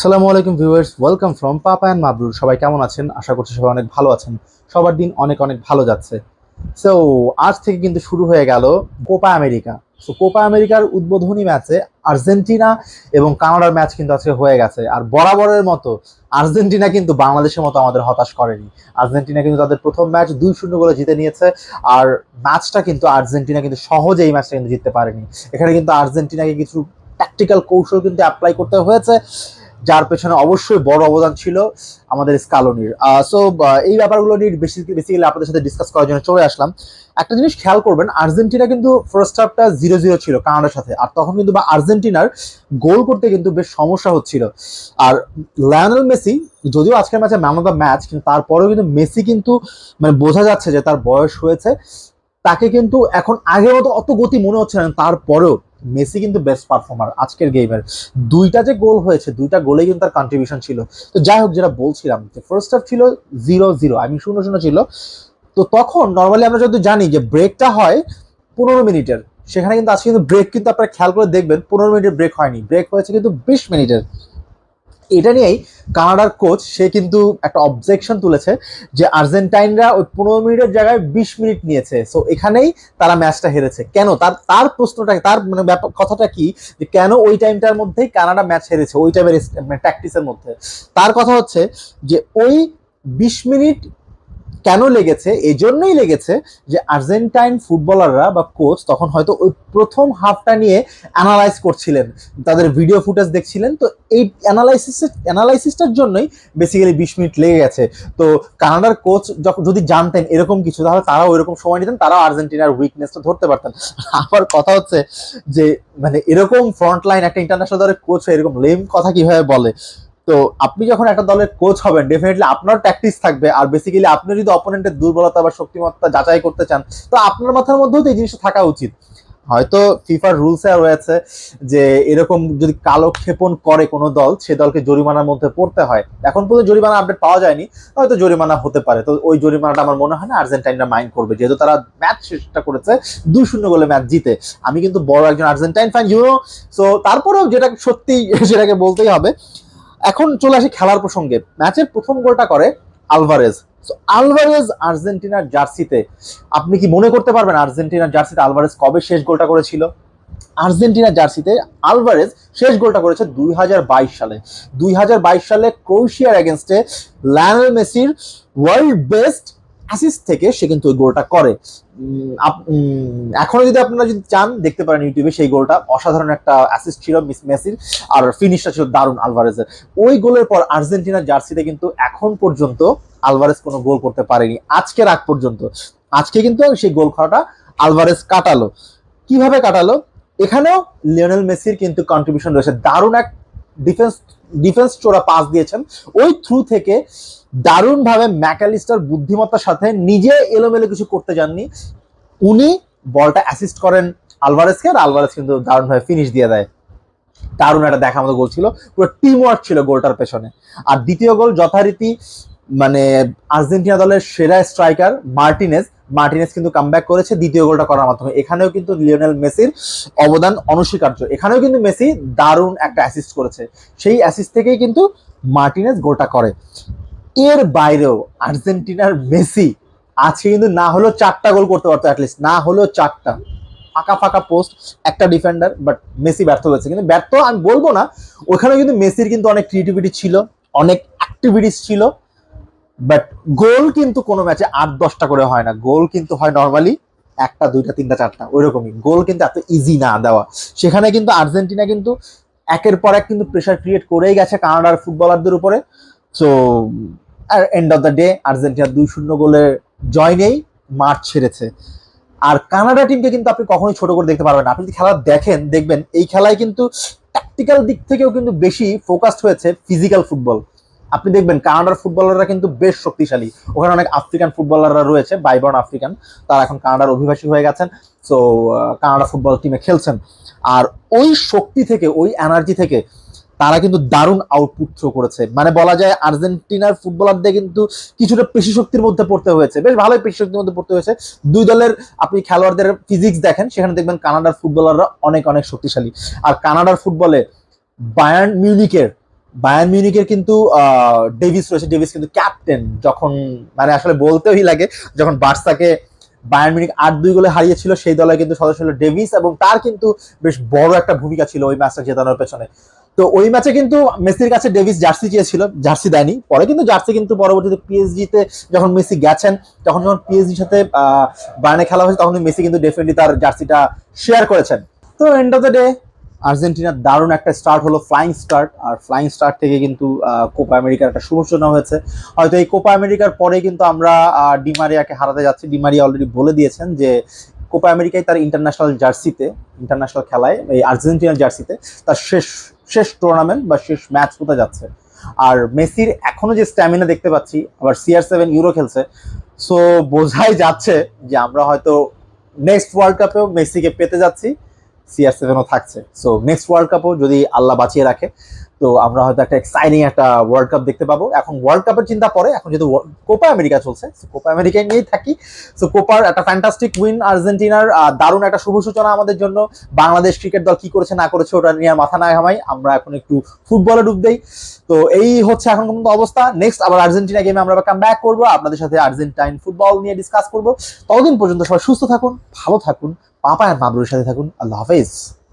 সালামু আলাইকুম viewers, welcome from papa and Mabrur. সবাই কেমন আছেন? আশা করছি সবাই অনেক ভালো আছেন। সবার দিন অনেক অনেক ভালো যাচ্ছে। সো আজ থেকে কিন্তু শুরু হয়ে গেল কোপা আমেরিকা। সো কোপা আমেরিকার উদ্বোধনী ম্যাচে আর্জেন্টিনা এবং কানাডার ম্যাচ কিন্তু আজকে হয়ে গেছে। আর বরাবরের মতো আর্জেন্টিনা কিন্তু বাংলাদেশের মতো আমাদের হতাশ করেনি। আর্জেন্টিনা কিন্তু তাদের প্রথম ম্যাচ দুই শূন্য গোলে জিতে নিয়েছে। আর ম্যাচটা কিন্তু আর্জেন্টিনা কিন্তু সহজে এই ম্যাচটা কিন্তু জিততে পারেনি। এখানে কিন্তু আর্জেন্টিনাকে কিছু ট্যাকটিক্যাল কৌশল কিন্তু অ্যাপ্লাই করতে হয়েছে। যার পেছনে অবশ্যই বড় অবদান ছিল আমাদের স্কালোনির। সো এই ব্যাপারগুলো নিয়ে বেশি বেসিক্যালি আপনাদের সাথে ডিসকাস করার জন্য চলে আসলাম। একটা জিনিস খেয়াল করবেন, আর্জেন্টিনা কিন্তু ফার্স্ট হাফটা জিরো জিরো ছিল কানাডার সাথে। আর তখন কিন্তু বা আর্জেন্টিনার গোল করতে কিন্তু বেশ সমস্যা হচ্ছিল। আর লায়নেল মেসি যদিও আজকের ম্যাচে ম্যান অফ দ্য ম্যাচ কিন্তু তারপরেও কিন্তু মেসি কিন্তু মানে বোঝা যাচ্ছে যে তার বয়স হয়েছে। তাকে কিন্তু এখন আগের মতো অত গতি মনে হচ্ছে না, তারপরেও মেসি কিন্তু বেস্ট পারফর্মার আজকের গেমের দুইটা যে গোল হয়েছে, দুইটা গোলে কিন্তু তার কন্ট্রিবিউশন ছিল। তো যাই হোক, যেটা বলছিলাম, যে ফার্স্ট হাফ ছিল জিরো জিরো আমি শূন্য শূন্য ছিল। তো তখন নর্মালি আমরা যদি জানি যে ব্রেকটা হয় পনেরো মিনিটের, সেখানে কিন্তু আজকে কিন্তু ব্রেক কিন্তু আপনারা খেয়াল করে দেখবেন, পনেরো মিনিটের ব্রেক হয়নি। ব্রেক হয়েছে কিন্তু বিশ মিনিটের। এটা নিয়েই কানাডার কোচ, সে কিন্তু একটা অবজেকশন তুলেছে যে আর্জেন্টাইনরা ওই পনেরো মিনিটের জায়গায় বিশ মিনিট নিয়েছে। সো এখানেই তারা ম্যাচটা হেরেছে। কেন? তার তার প্রশ্নটা, তার মানে ব্যাপার কথাটা কি? যে কেন ওই টাইমটার মধ্যেই কানাডা ম্যাচ হেরেছে, ওই টাইমের মানে ট্যাকটিসের মধ্যে? তার কথা হচ্ছে যে ওই বিশ মিনিট কেন লেগেছে? এই জন্যই লেগেছে যে আর্জেন্টাইন ফুটবলাররা বা কোচ তখন হয়তো ওই প্রথম হাফটা নিয়ে অ্যানালাইজ করছিলেন। তাদের ভিডিও ফুটেজ দেখছিলেন। তো এই অ্যানালাইসিস অ্যানালাইসিসটার জন্যই বেসিক্যালি বিশ মিনিট লেগে গেছে। তো কানাডার কোচ যখন যদি জানতেন এরকম কিছু, তাহলে তারাও এরকম সময় নিতেন, তারাও আর্জেন্টিনার উইকনেসটা ধরতে পারতেন। আবার কথা হচ্ছে যে মানে এরকম ফ্রন্ট লাইন একটা ইন্টারন্যাশনাল দলের কোচ এরকম লেম কথা কীভাবে বলে? তো আপনি যখন একটা দলের কোচ হবেন ডেফিনেটলি আপনার প্র্যাকটিস থাকবে। আর বেসিক্যালি আপনি যদি অপোনেন্টের দুর্বলতা বা শক্তিমত্তা যাচাই করতে চান, তো আপনার মাথার মধ্যেও তো এই জিনিসটা থাকা উচিত। হয়তো ফিফার রুলস রুলসে রয়েছে যে এরকম যদি কালো ক্ষেপণ করে কোনো দল, সে দলকে জরিমানার মধ্যে পড়তে হয়। এখন পর্যন্ত জরিমানা আপডেট পাওয়া যায়নি, হয়তো জরিমানা হতে পারে। তো ওই জরিমানাটা আমার মনে হয় না আর্জেন্টাইনরা মাইন্ড করবে। যেহেতু তারা ম্যাচ শেষটা করেছে, দুই শূন্য গোলে ম্যাচ জিতে। আমি কিন্তু বড় একজন আর্জেন্টাইন ফ্যান ইউনো সো তারপরেও যেটা সত্যি, সেটাকে বলতেই হবে এখন চলে আসি খেলার প্রসঙ্গে। ম্যাচের প্রথম গোলটা করে আলভারেজ। আলভারেজ আর্জেন্টিনার জার্সিতে। আপনি কি মনে করতে পারবেন আর্জেন্টিনার জার্সিতে আলভারেজ কবে শেষ গোলটা করেছিল? আর্জেন্টিনার জার্সিতে আলভারেজ শেষ গোলটা করেছে দুই হাজার বাইশ সালে। দুই হাজার বাইশ সালে ক্রোয়েশিয়ার এগেনস্টে ল্যানেল মেসির ওয়ার্ল্ড বেস্ট অ্যাসিস্ট থেকে সে কিন্তু ওই গোলটা করে। এখনও যদি আপনারা যদি চান, দেখতে পারেন ইউটিউবে সেই গোলটা। অসাধারণ একটা অ্যাসিস্ট ছিল মিস মেসির, আর ফিনিশটা ছিল দারুণ আলভারেজের। ওই গোলের পর আর্জেন্টিনার জার্সিতে কিন্তু এখন পর্যন্ত আলভারেজ কোনো গোল করতে পারেনি। আজকের আগ পর্যন্ত। আজকে কিন্তু সেই গোল খাওয়াটা আলভারেজ কাটালো। কীভাবে কাটালো? এখানেও লিওনেল মেসির কিন্তু কন্ট্রিবিউশন রয়েছে। দারুণ এক ডিফেন্স ডিফেন্স চোরা পাস দিয়েছেন। ওই থ্রু থেকে দারুণভাবে ম্যাকালিস্টার বুদ্ধিমত্তার সাথে নিজে এলোমেলো কিছু করতে যাননি। উনি বলটা অ্যাসিস্ট করেন আলভারেজকে আর আলভারেজ কিন্তু দারুণভাবে ফিনিশ দিয়ে দেয়। দারুণ একটা দেখার মতো গোল ছিল। পুরো টিম ওয়ার্ক ছিল গোলটার পেছনে। আর দ্বিতীয় গোল যথারীতি মানে আর্জেন্টিনা দলের সেরা স্ট্রাইকার মার্টিনেস মার্টিনেস কিন্তু কামব্যাক করেছে দ্বিতীয় গোলটা করার মাধ্যমে। এখানেও কিন্তু লিওনেল মেসির অবদান অনস্বীকার্য। এখানেও কিন্তু মেসি দারুণ একটা অ্যাসিস্ট করেছে। সেই অ্যাসিস্ট থেকেই কিন্তু মার্টিনেস গোলটা করে। এর বাইরেও আর্জেন্টিনার মেসি আজকে কিন্তু না হলেও চারটা গোল করতে পারতো অ্যাটলিস্ট না হলেও চারটা। ফাঁকা ফাঁকা পোস্ট একটা ডিফেন্ডার বাট মেসি ব্যর্থ হয়েছে। কিন্তু ব্যর্থ আমি বলব না ওখানে কিন্তু মেসির কিন্তু অনেক ক্রিয়েটিভিটি ছিল, অনেক অ্যাক্টিভিটিস ছিল। বাট গোল কিন্তু কোনো ম্যাচে আট, দশটা করে হয় না। গোল কিন্তু হয় নর্মালি একটা, দুইটা, তিনটা, চারটা। ওইরকমই। গোল কিন্তু এত ইজি না দেওয়া। সেখানে কিন্তু আর্জেন্টিনা কিন্তু একের পর এক কিন্তু প্রেশার ক্রিয়েট করেই গেছে কানাডার ফুটবলারদের উপরে। So R end of the day Argentina দুই শূন্য গোলে জয় নেই, মাঠ ছেড়েছে। আর কানাডা টিমকে কিন্তু আপনি কখনোই ছোট করে দেখতে পারবেন না। আপনি যদি খেলা দেখেন, দেখবেন এই খেলায় কিন্তু ট্যাকটিক্যাল দিক থেকেও কিন্তু বেশি ফোকাসড হয়েছে ফিজিক্যাল ফুটবল আপনি দেখবেন কানাডার ফুটবলাররা কিন্তু বেশ শক্তিশালী। ওখানে অনেক আফ্রিকান ফুটবলাররা রয়েছে, বাইবর্ন আফ্রিকান। তারা এখন কানাডার অভিবাসী হয়ে গেছেন। সো কানাডা ফুটবল টিমে খেলছেন। আর ওই শক্তি থেকে, ওই এনার্জি থেকে তারা কিন্তু দারুণ আউটপুট থ্রো করেছে। মানে বলা যায় আর্জেন্টিনার ফুটবলারদের কিন্তু কিছুটা পেশি শক্তির মধ্যে পড়তে হয়েছে। বেশ ভালোই পেশি শক্তির মধ্যে পড়তে হয়েছে। দুই দলের আপনি খেলোয়াড়দের ফিজিক্স দেখেন, সেখানে দেখবেন কানাডার ফুটবলাররা অনেক অনেক শক্তিশালী। আর কানাডার ফুটবলে বায়ার্ন মিউনিকের বায়ার্ন মিউনিকের কিন্তু ডেভিস রয়েছে। ডেভিস কিন্তু ক্যাপ্টেন যখন মানে আসলে বলতেই লাগে, যখন বার্সাকে বায়ার্ন মিউনিক আট দুই গোলে হারিয়েছিল, সেই দলে কিন্তু সদস্য ছিল ডেভিস এবং তার কিন্তু বেশ বড় একটা ভূমিকা ছিল ওই ম্যাচটা জেতানোর পেছনে। তো ওই ম্যাচে কিন্তু মেসির কাছে ডেভিস জার্সি চেয়েছিল জার্সি দেয়নি। পরে কিন্তু জার্সি কিন্তু পরবর্তীতে পিএসজিতে যখন মেসি গেছেন, তখন যখন পিএসজির সাথে বায়ানে খেলা হয়েছে, তখন মেসি কিন্তু ডেফিনেটলি তার জার্সিটা শেয়ার করেছেন। তো এন্ড অফ দ্য ডে আর্জেন্টিনার দারুণ একটা স্টার্ট হলো ফ্লাইং স্টার্ট আর ফ্লাইং স্টার্ট থেকে কিন্তু কোপা আমেরিকার একটা শুভ সূচনা হয়েছে। হয়তো এই কোপা আমেরিকার পরে কিন্তু আমরা ডিমারিয়াকে হারাতে যাচ্ছি। ডিমারিয়া অলরেডি বলে দিয়েছেন যে কোপা আমেরিকায় তার ইন্টারন্যাশনাল জার্সিতে ইন্টারন্যাশনাল খেলায়, এই আর্জেন্টিনার জার্সিতে তার শেষ শেষ টুর্নামেন্ট বা শেষ ম্যাচ হতে যাচ্ছে। আর মেসির এখনও যে স্ট্যামিনা দেখতে পাচ্ছি, আবার সিআর সেভেন ইউরো খেলছে সো বোঝাই যাচ্ছে যে আমরা হয়তো নেক্সট ওয়ার্ল্ড কাপেও মেসিকে পেতে যাচ্ছি। সিআর সেভেনও থাকছে। সো নেক্সট ওয়ার্ল্ড কাপও যদি আল্লাহ বাঁচিয়ে রাখে, তো আমরা হয়তো একটা এক্সাইটিং একটা ওয়ার্ল্ড কাপ দেখতে পাবো। এখন ওয়ার্ল্ড কাপের চিন্তা পরে, এখন যেহেতু কোপা আমেরিকা চলছে কোপা আমেরিকায় নিয়েই থাকি। সো কোপার একটা ফ্যান্টাস্টিক উইন আর্জেন্টিনার দারুণ একটা শুভ সূচনা আমাদের জন্য। বাংলাদেশ ক্রিকেট দল কি করেছে, না করেছে, ওটা নিয়ে মাথা না ঘামাই। আমরা এখন একটু ফুটবলে ডুব দেই। তো এই হচ্ছে এখন পর্যন্ত অবস্থা। নেক্সট আবার আর্জেন্টিনা গেমে আমরা কাম ব্যাক করব। আপনাদের সাথে আর্জেন্টাইন ফুটবল নিয়ে ডিসকাস করব। ততদিন পর্যন্ত সবাই সুস্থ থাকুন, ভালো থাকুন। পাপা আর বাবরুর সাথে থাকুন। আল্লাহ হাফেজ।